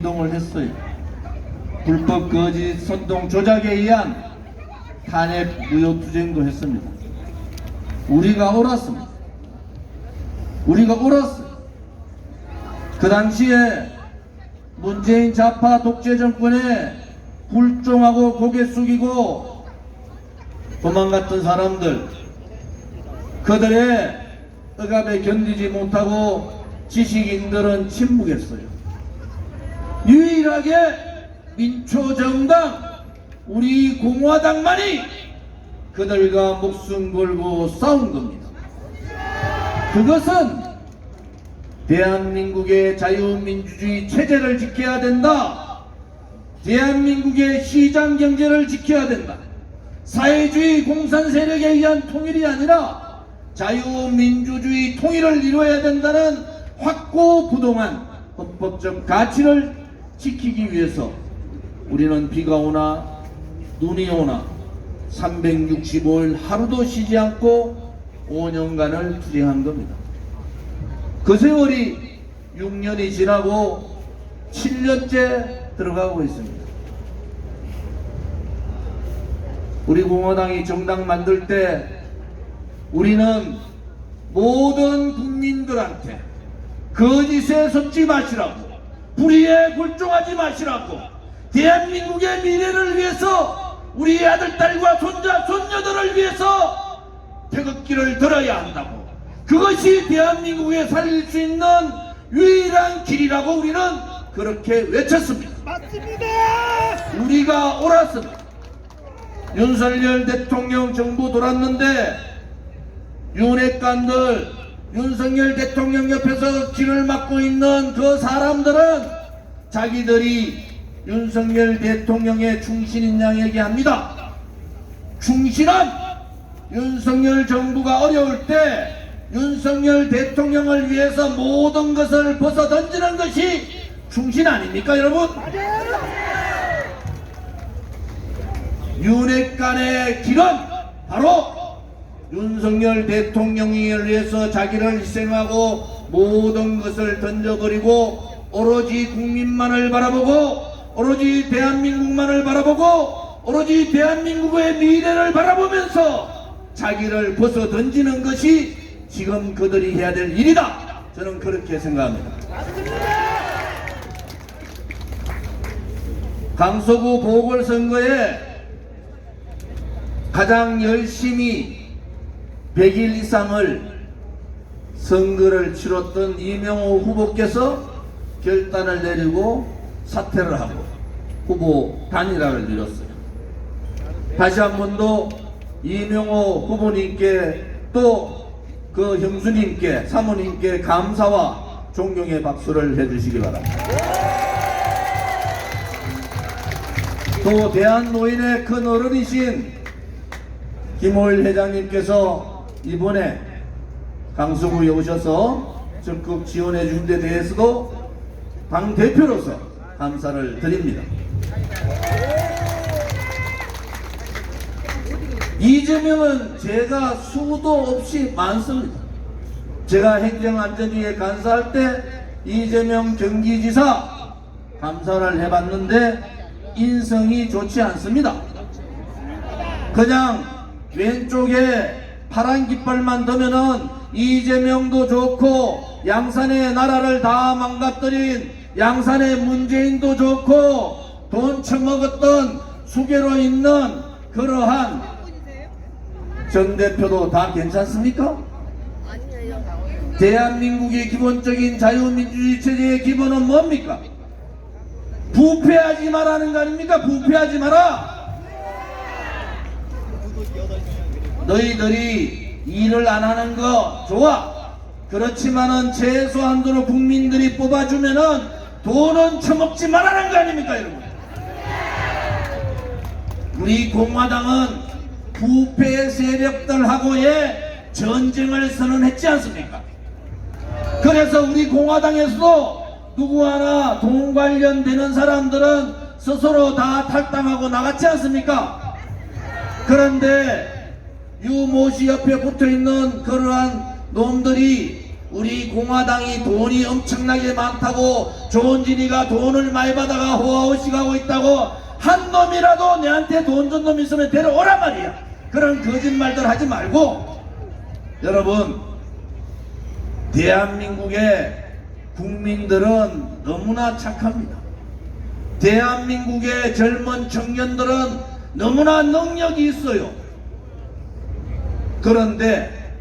운동을 했어요. 불법 거짓 선동 조작에 의한 탄핵 무효 투쟁도 했습니다. 우리가 옳았습니다. 우리가 옳았어요. 그 당시에 문재인 좌파 독재 정권에 불종하고 고개 숙이고 도망갔던 사람들 그들의 억압에 견디지 못하고 지식인들은 침묵했어요. 유일하게 민초정당 우리 공화당만이 그들과 목숨 걸고 싸운 겁니다. 그것은 대한민국의 자유민주주의 체제를 지켜야 된다. 대한민국의 시장 경제를 지켜야 된다. 사회주의 공산 세력에 의한 통일이 아니라 자유민주주의 통일을 이루어야 된다는 확고 부동한 헌법적 가치를 지키기 위해서 우리는 비가 오나 눈이 오나 365일 하루도 쉬지 않고 5년간을 투쟁한 겁니다. 그 세월이 6년이 지나고 7년째 들어가고 있습니다. 우리 공화당이 정당 만들 때 우리는 모든 국민들한테 거짓에 속지 마시라고 불의에 굴종하지 마시라고 대한민국의 미래를 위해서 우리 아들 딸과 손자 손녀들을 위해서 태극기를 들어야 한다고 그것이 대한민국에 살릴 수 있는 유일한 길이라고 우리는 그렇게 외쳤습니다. 맞습니다. 우리가 옳았습니다. 윤석열 대통령 정부 돌았는데 윤핵관들 윤석열 대통령 옆에서 길을 막고 있는 그 사람들은 자기들이 윤석열 대통령의 충신인 양 얘기합니다. 충신한 윤석열 정부가 어려울 때 윤석열 대통령을 위해서 모든 것을 벗어 던지는 것이 충신 아닙니까 여러분? 윤핵관의 길은 바로 윤석열 대통령을 위해서 자기를 희생하고 모든 것을 던져버리고 오로지 국민만을 바라보고 오로지 대한민국만을 바라보고 오로지 대한민국의 미래를 바라보면서 자기를 벗어 던지는 것이 지금 그들이 해야 될 일이다. 저는 그렇게 생각합니다. 강서구 보궐선거에 가장 열심히 100일 이상을 선거를 치렀던 이명호 후보께서 결단을 내리고 사퇴를 하고 후보 단일화를 이뤘어요. 다시 한 번 더 이명호 후보님께 또 그 형수님께 사모님께 감사와 존경의 박수를 해주시기 바랍니다. 또 대한노인의 큰 어른이신 김호일 회장님께서 이번에 강서구에 오셔서 적극 지원해 준데 대해서도 당 대표로서 감사를 드립니다. 이재명은 제가 수도 없이 많습니다. 제가 행정안전위에 간사할 때 이재명 경기지사 감사를 해봤는데 인성이 좋지 않습니다. 그냥 왼쪽에 파란 깃발만 두면은 이재명도 좋고 양산의 나라를 다 망가뜨린 양산의 문재인도 좋고 돈 처먹었던 수계로 있는 그러한 전 대표도 다 괜찮습니까? 대한민국의 기본적인 자유민주주의 체제의 기본은 뭡니까? 부패하지 말라는 거 아닙니까? 부패하지 마라! 너희들이 일을 안 하는 거 좋아. 그렇지만은 최소한도로 국민들이 뽑아주면은 돈은 처먹지 말라는 거 아닙니까, 여러분? 우리 공화당은 부패 세력들하고의 전쟁을 선언했지 않습니까? 그래서 우리 공화당에서도 누구 하나 돈 관련되는 사람들은 스스로 다 탈당하고 나갔지 않습니까? 그런데 유모 씨 옆에 붙어 있는 그러한 놈들이 우리 공화당이 돈이 엄청나게 많다고 조은진이가 돈을 많이 받아가 호화호식하고 있다고 한 놈이라도 내한테 돈 준 놈 있으면 데려오란 말이야. 그런 거짓말들 하지 말고 여러분 대한민국의 국민들은 너무나 착합니다. 대한민국의 젊은 청년들은 너무나 능력이 있어요. 그런데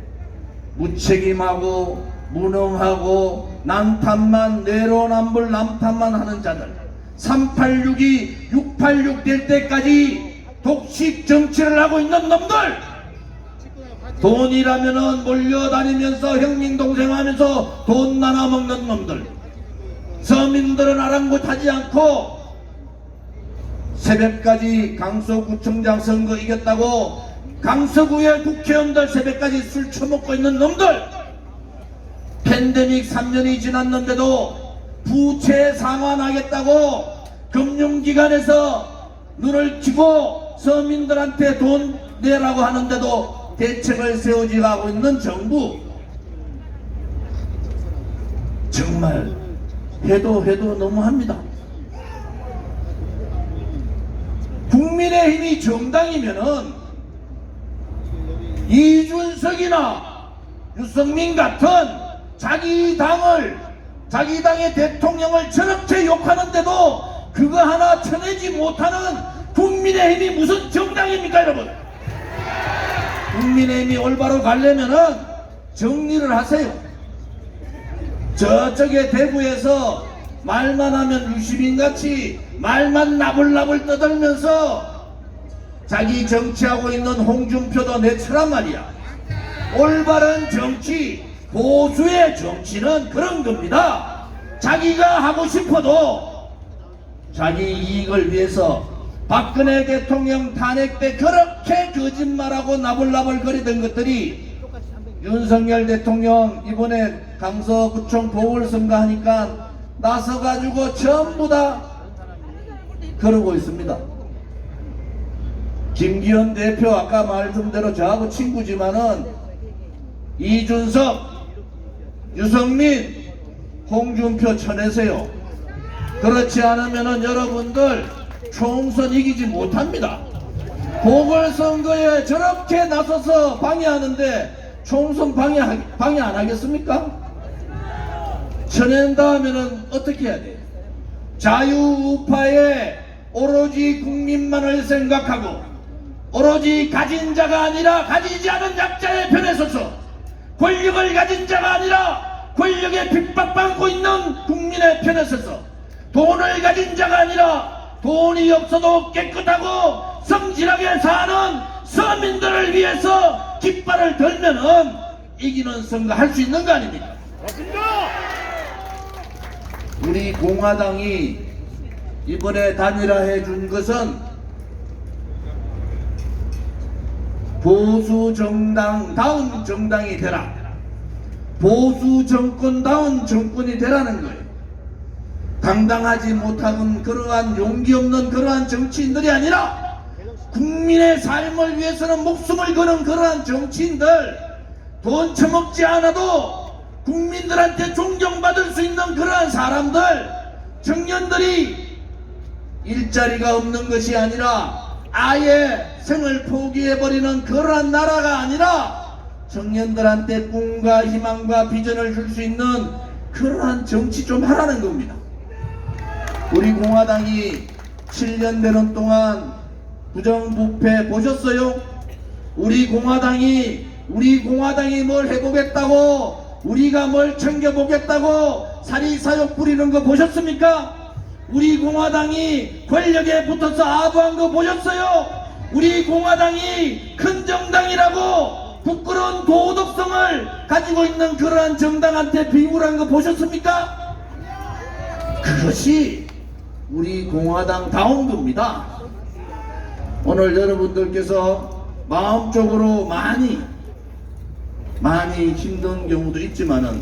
무책임하고 무능하고 남탓만 내로남불 남탓만 하는 자들 386이 686 될 때까지 독식 정치를 하고 있는 놈들 돈이라면은 몰려다니면서 형님동생 하면서 돈 나눠 먹는 놈들 서민들은 아랑곳하지 않고 새벽까지 강서구청장 선거 이겼다고 강서구의 국회의원들 새벽까지 술 처먹고 있는 놈들 팬데믹 3년이 지났는데도 부채 상환하겠다고 금융기관에서 눈을 치고 서민들한테 돈 내라고 하는데도 대책을 세우지 하고 있는 정부 정말 해도 해도 너무합니다. 국민의힘이 정당이면은 이준석이나 유승민 같은 자기 당을 자기 당의 대통령을 저렇게 욕하는데도 그거 하나 쳐내지 못하는 국민의힘이 무슨 정당입니까 여러분? 국민의힘이 올바로 가려면은 정리를 하세요. 저쪽에 대구에서 말만 하면 유시민같이 말만 나불나불 떠들면서 자기 정치하고 있는 홍준표도 내처란 말이야. 올바른 정치, 보수의 정치는 그런 겁니다. 자기가 하고 싶어도 자기 이익을 위해서 박근혜 대통령 탄핵 때 그렇게 거짓말하고 나불나불 거리던 것들이 윤석열 대통령 이번에 강서구청 보궐선거 하니까 나서가지고 전부 다 그러고 있습니다. 김기현 대표 아까 말씀 대로 저하고 친구지만은 이준석, 유성민, 홍준표 쳐내세요. 그렇지 않으면은 여러분들 총선 이기지 못합니다. 보궐선거에 저렇게 나서서 방해하는데 총선 방해, 방해 안 하겠습니까? 쳐낸다 하면은 어떻게 해야 돼? 자유우파에 오로지 국민만을 생각하고 오로지 가진 자가 아니라 가지지 않은 약자의 편에 서서 권력을 가진 자가 아니라 권력에 핍박받고 있는 국민의 편에 서서 돈을 가진 자가 아니라 돈이 없어도 깨끗하고 성실하게 사는 서민들을 위해서 깃발을 들면은 이기는 선거 할 수 있는 거 아닙니까? 우리 공화당이 이번에 단일화해 준 것은 보수 정당 다운 정당이 되라. 보수 정권 다운 정권이 되라는 거예요. 당당하지 못하는 그러한 용기 없는 그러한 정치인들이 아니라 국민의 삶을 위해서는 목숨을 거는 그러한 정치인들 돈 처먹지 않아도 국민들한테 존경받을 수 있는 그러한 사람들 청년들이 일자리가 없는 것이 아니라 아예 생을 포기해버리는 그러한 나라가 아니라 청년들한테 꿈과 희망과 비전을 줄 수 있는 그러한 정치 좀 하라는 겁니다. 우리 공화당이 7년 되는 동안 부정부패 보셨어요? 우리 공화당이 우리 공화당이 뭘 해보겠다고 우리가 뭘 챙겨보겠다고 사리사욕 부리는 거 보셨습니까? 우리 공화당이 권력에 붙어서 아부한 거 보셨어요? 우리 공화당이 큰 정당이라고 부끄러운 도덕성을 가지고 있는 그러한 정당한테 비굴한 거 보셨습니까? 그것이 우리 공화당 다운 겁니다. 오늘 여러분들께서 마음적으로 많이 많이 힘든 경우도 있지만은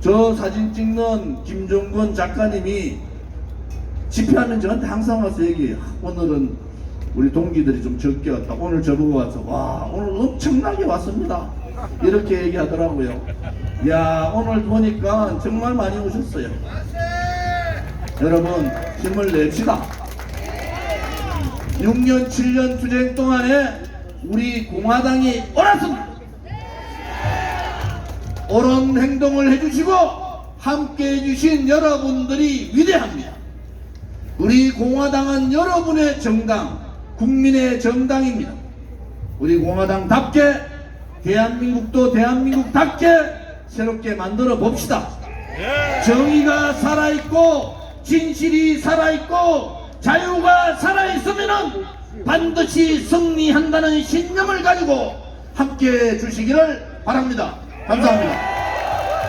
저 사진 찍는 김종건 작가님이 집회하면 저한테 항상 와서 얘기해요. 오늘은 우리 동기들이 좀 적게 왔다. 오늘 저보고 와서 와 오늘 엄청나게 왔습니다. 이렇게 얘기하더라고요. 야 오늘 보니까 정말 많이 오셨어요. 여러분 힘을 냅시다. 6년 7년 투쟁 동안에 우리 공화당이 옳았습니다. 옳은 행동을 해주시고 함께 해주신 여러분들이 위대합니다. 우리 공화당은 여러분의 정당, 국민의 정당입니다. 우리 공화당답게 대한민국도 대한민국답게 새롭게 만들어 봅시다. 정의가 살아있고 진실이 살아있고 자유가 살아있으면 반드시 승리한다는 신념을 가지고 함께 해 주시기를 바랍니다. 감사합니다.